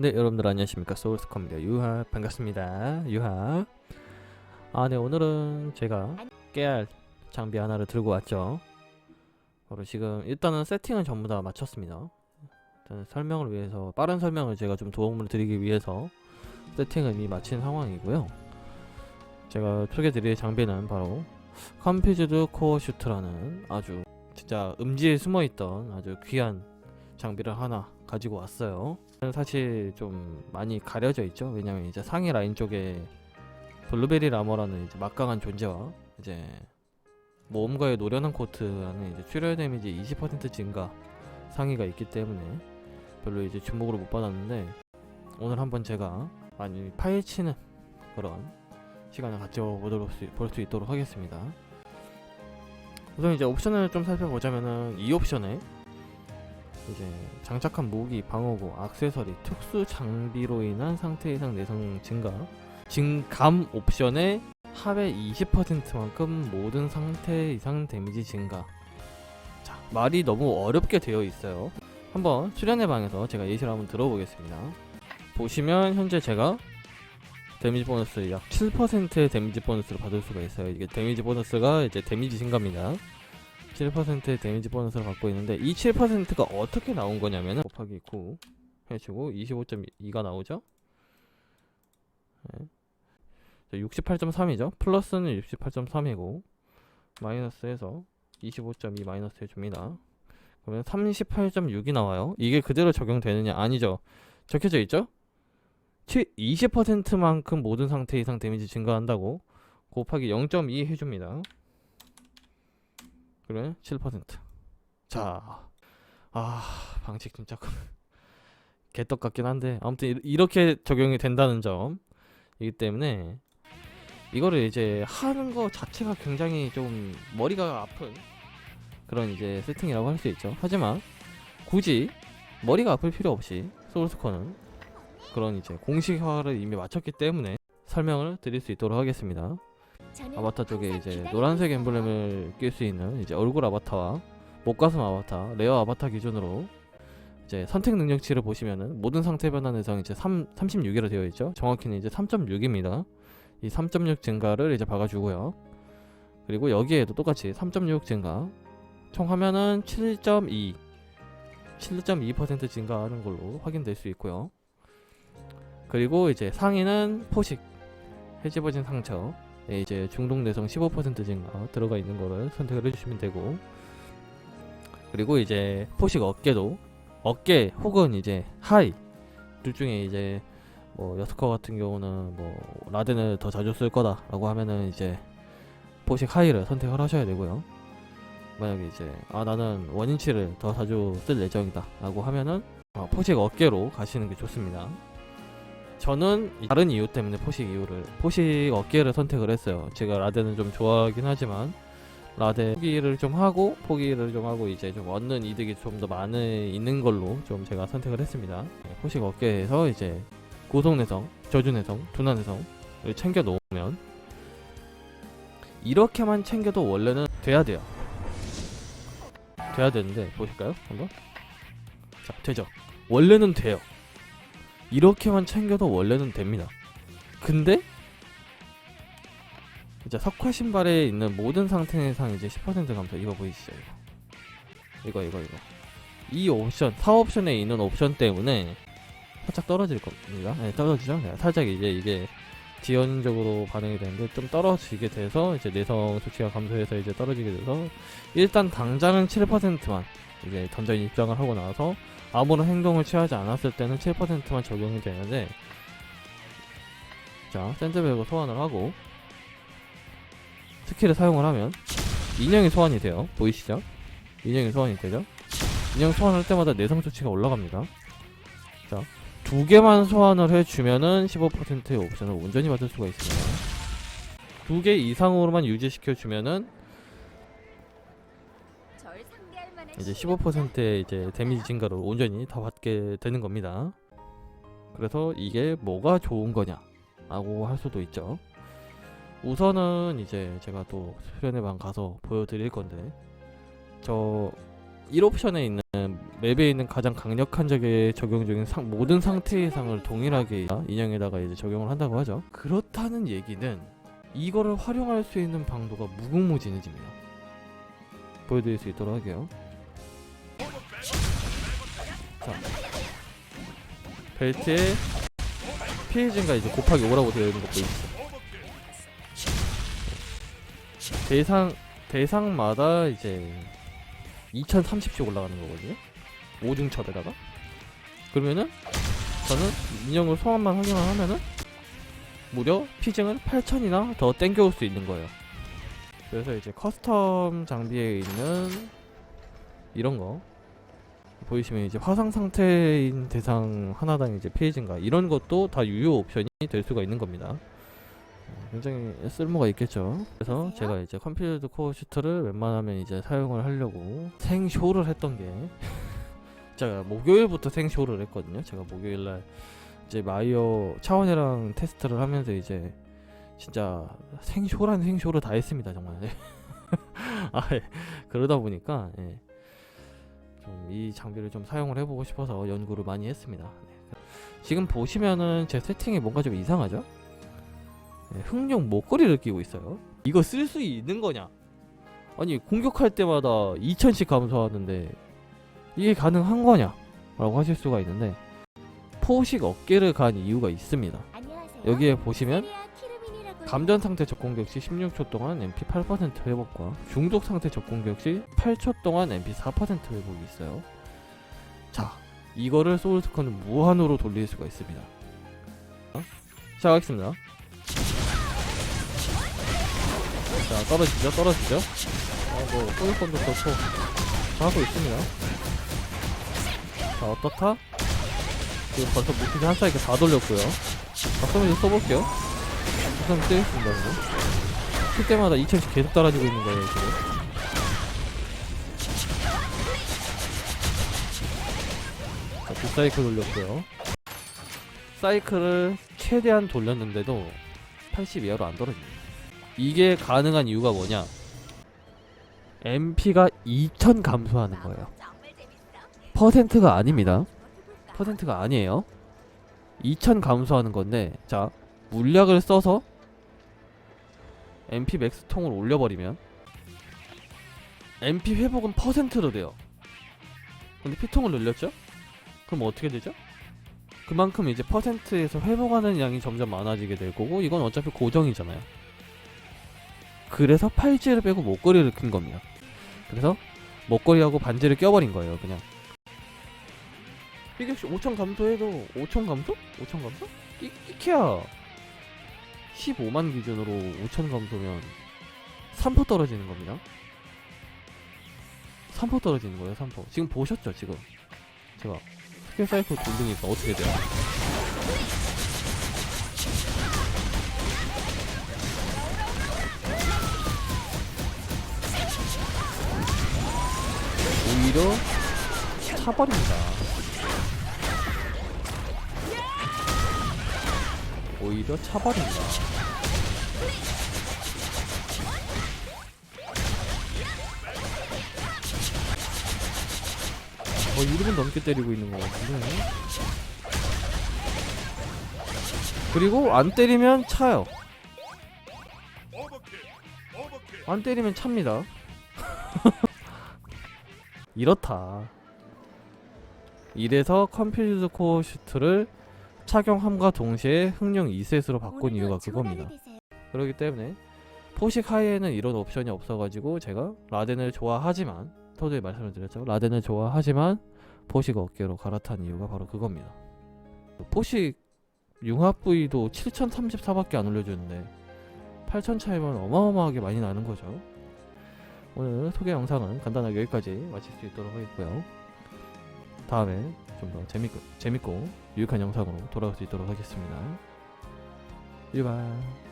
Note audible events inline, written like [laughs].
네 여러분들 안녕하십니까? 소울스커입니다. 유하 반갑습니다. 유하. 아네 오늘은 제가 깨알 장비 하나를 들고 왔죠. 바로 지금 일단은 세팅은 전부 다 마쳤습니다. 일단 설명을 위해서 빠른 설명을 제가 좀 도움을 드리기 위해서 세팅을 이미 마친 상황이고요. 제가 소개드릴 장비는 바로 컴퓨즈드 코어 슈트라는 아주 진짜 음지에 숨어있던 아주 귀한 장비를 하나 가지고 왔어요 사실 좀 많이 가려져 있죠. 왜냐면 이제 상위 라인 쪽에 블루베리 라머라는 이제 막강한 존재와 이제 모험가의 노련한 코트라는 이제 출혈 데미지 20% 증가 상위가 있기 때문에 별로 이제 주목을 못 받았는데 오늘 한번 제가 많이 파헤치는 그런 시간을 가져보도록 볼 수 있도록 하겠습니다. 우선 이제 옵션을 좀 살펴보자면은 이 옵션에 이제 장착한 무기, 방어구, 액세서리, 특수 장비로 인한 상태 이상 내성 증가 증감 옵션에 하회 20%만큼 모든 상태 이상 데미지 증가. 자 말이 너무 어렵게 되어 있어요. 한번 수련의 방에서 제가 예시를 한번 들어보겠습니다. 보시면 현재 제가 데미지 보너스 약 7%의 데미지 보너스를 받을 수가 있어요. 이게 데미지 보너스가 이제 데미지 증가입니다 7%의 데미지 보너스를 갖고 있는데 이 7%가 어떻게 나온 거냐면은 곱하기 9 해주고 25.2가 나오죠? 네. 68.3이죠? 플러스는 68.3이고 마이너스해서 25.2 마이너스 해줍니다. 그러면 38.6이 나와요. 이게 그대로 적용되느냐? 아니죠. 적혀져 있죠? 20%만큼 모든 상태 이상 데미지 증가한다고 곱하기 0.2 해줍니다 그래 7% 자, 아 방식 진짜 [laughs] 개떡 같긴 한데 아무튼 이- 이렇게 적용이 된다는 점이기 때문에 이거를 이제 하는 거 자체가 굉장히 좀 머리가 아픈 그런 이제 세팅이라고 할 수 있죠. 하지만 굳이 머리가 아플 필요 없이 소울스코는 그런 이제 공식화를 이미 마쳤기 때문에 설명을 드릴 수 있도록 하겠습니다. 아바타 쪽에 이제 노란색 엠블렘을 낄 수 있는 이제 얼굴 아바타와 목가슴 아바타, 레어 아바타 기준으로 이제 선택 능력치를 보시면은 모든 상태 변화 내성 이제 3 36이라 되어 있죠. 정확히는 이제 3.6입니다. 이 3.6 증가를 이제 박아주고요. 그리고 여기에도 똑같이 3.6 증가. 총 하면은 7.2 7.2% 증가하는 걸로 확인될 수 있고요. 그리고 이제 상위는 포식 해집어진 상처 에 이제 중동 내성 15% 증가 들어가 있는 거를 선택을 해주시면 되고 그리고 이제 포식 어깨도 어깨 혹은 이제 하이 둘 중에 이제 뭐 여스커 같은 경우는 뭐 라덴을 더 자주 쓸 거다라고 하면은 이제 포식 하이를 선택을 하셔야 되고요. 만약에 이제 아 나는 원인치를 더 자주 쓸 예정이다라고 하면은 어, 포식 어깨로 가시는 게 좋습니다. 저는 이- 다른 이유 때문에 포식 이유를 포식 어깨를 선택을 했어요. 제가 라덴은 좀 좋아하긴 하지만 라덴 포기를 좀 하고 포기를 좀 하고 이제 좀 얻는 이득이 좀 더 많이 있는 걸로 좀 제가 선택을 했습니다. 네, 포식 어깨에서 이제 고속 내성, 저주 내성, 둔화 내성을 챙겨 놓으면 이렇게만 챙겨도 원래는 돼야 돼요. 돼야 되는데 보실까요? 한번 자 되죠. 원래는 돼요. 이렇게만 챙겨도 원래는 됩니다. 근데 이제 석화 신발에 있는 모든 상태 이상 이제 10% 감소 이거 보이시죠? 이거. 이거 이거 이거. 이 옵션 4옵션에 있는 옵션 때문에 살짝 떨어질 겁니다. 네, 떨어지죠? 네, 살짝 이제 이게 지연적으로 반응이 되는데 좀 떨어지게 돼서 이제 내성 수치가 감소해서 이제 떨어지게 돼서 일단 당장은 7%만 이제 던전 입장을 하고 나서 아무런 행동을 취하지 않았을 때는 7%만 적용이 되는데 자 샌드백을 소환을 하고 스킬을 사용을 하면 인형이 소환이 돼요 보이시죠? 인형이 소환이 되죠? 인형 소환할 때마다 내성 수치가 올라갑니다 자 두 개만 소환을 해주면은 15%의 옵션을 온전히 받을 수가 있습니다 두 개 이상으로만 유지시켜주면은 이제 15%의 이제 데미지 증가를 온전히 다 받게 되는 겁니다. 그래서 이게 뭐가 좋은 거냐 라고 할 수도 있죠. 우선은 이제 제가 또 수련회 방 가서 보여드릴 건데 저 1옵션에 있는 맵에 있는 가장 강력한 적에 적용 중인 상, 모든 상태 이상을 동일하게 인형에다가 이제 적용을 한다고 하죠. 그렇다는 얘기는 이거를 활용할 수 있는 방도가 무궁무진해집니다. 보여드릴 수 있도록 할게요. 자, 벨트에 피해 증가 이제 곱하기 5라고 되어 있는 거 보이시죠? 대상 대상마다 이제 2030씩 올라가는 거거든요. 5중첩에다가 그러면은 저는 인형을 소환만 확인을 하면은 무려 피증은 8천이나 더 땡겨올 수 있는 거예요. 그래서 이제 커스텀 장비에 있는 이런 거 보이시면 이제 화상 상태인 대상 하나당 이제 피해 증가 이런 것도 다 유효 옵션이 될 수가 있는 겁니다. 어, 굉장히 쓸모가 있겠죠. 그래서 제가 이제 컴퓨터 코어 슈트를 웬만하면 이제 사용을 하려고 생쇼를 했던 게 [laughs] 제가 목요일부터 생쇼를 했거든요. 제가 목요일날 이제 마이어 차원이랑 테스트를 하면서 이제 진짜 생쇼란 생쇼를 다 했습니다 정말. [laughs] 아 예. 그러다 보니까 예. 좀 이 장비를 좀 사용을 해보고 싶어서 연구를 많이 했습니다. 네. 지금 보시면은 제 세팅이 뭔가 좀 이상하죠? 네, 흑룡 목걸이를 끼고 있어요. 이거 쓸 수 있는 거냐? 아니 공격할 때마다 2000씩 감소하는데 이게 가능한 거냐? 라고 하실 수가 있는데 포식 어깨를 간 이유가 있습니다. 여기에 보시면 감전 상태 적공격 시 16초 동안 MP 8% 회복과 중독 상태 적공격 시 8초 동안 MP 4% 회복이 있어요. 자, 이거를 소울스컨은 무한으로 돌릴 수가 있습니다. 어? 시작하겠습니다. 자, 떨어지죠, 떨어지죠. 아, 뭐 소울스컨도 그렇고 다 하고 있습니다. 자, 어떻다? 지금 벌써 무기를 한 사이게 다 돌렸고요. 박성민 써볼게요. 우선 쓰겠습니다 그럼 킬 때마다 2000씩 계속 떨어지고 있는 거예요 지금 자 뒷사이클 돌렸고요 사이클을 최대한 돌렸는데도 80 이하로 안 떨어집니다 이게 가능한 이유가 뭐냐 MP가 2000 감소하는 거예요 퍼센트가 아닙니다 퍼센트가 아니에요 2000 감소하는 건데 자 물약을 써서 MP 맥스 통을 올려버리면 MP 회복은 퍼센트로 돼요. 근데 피통을 늘렸죠? 그럼 어떻게 되죠? 그만큼 이제 퍼센트에서 회복하는 양이 점점 많아지게 될 거고 이건 어차피 고정이잖아요. 그래서 팔찌를 빼고 목걸이를 킨 겁니다. 그래서 목걸이하고 반지를 껴버린 거예요, 그냥. 이게 5천 감소해도 5천 감소? 5천 감소? 끼, 끼키야. 15만 기준으로 5천 감소면 3% 떨어지는 겁니다. 3% 떨어지는 거예요, 3%. 지금 보셨죠, 지금? 제가 스킬 사이클 돌리니까 어떻게 돼요? 오히려 차버립니다. 오히려 차버립니다. 어, 1분 넘게 때리고 있는 것 같은데. 그리고 안 때리면 차요. 안 때리면 찹니다. [laughs] 이렇다. 이래서 컴퓨터 코어 슈트를 착용함과 동시에 흥룡 2셋으로 바꾼 이유가 그겁니다. 그렇기 때문에 포식 하이에는 이런 옵션이 없어가지고 제가 라덴을 좋아하지만 토드에 말씀을 드렸죠. 라덴을 좋아하지만 포식 어깨로 갈아탄 이유가 바로 그겁니다. 포식 융합 부위도 7034밖에 안 올려주는데 8000 차이면 어마어마하게 많이 나는 거죠. 오늘 소개 영상은 간단하게 여기까지 마칠 수 있도록 하겠고요. 다음에 좀 더 재밌고, 재밌고 유익한 영상으로 돌아올 수 있도록 하겠습니다. 유바.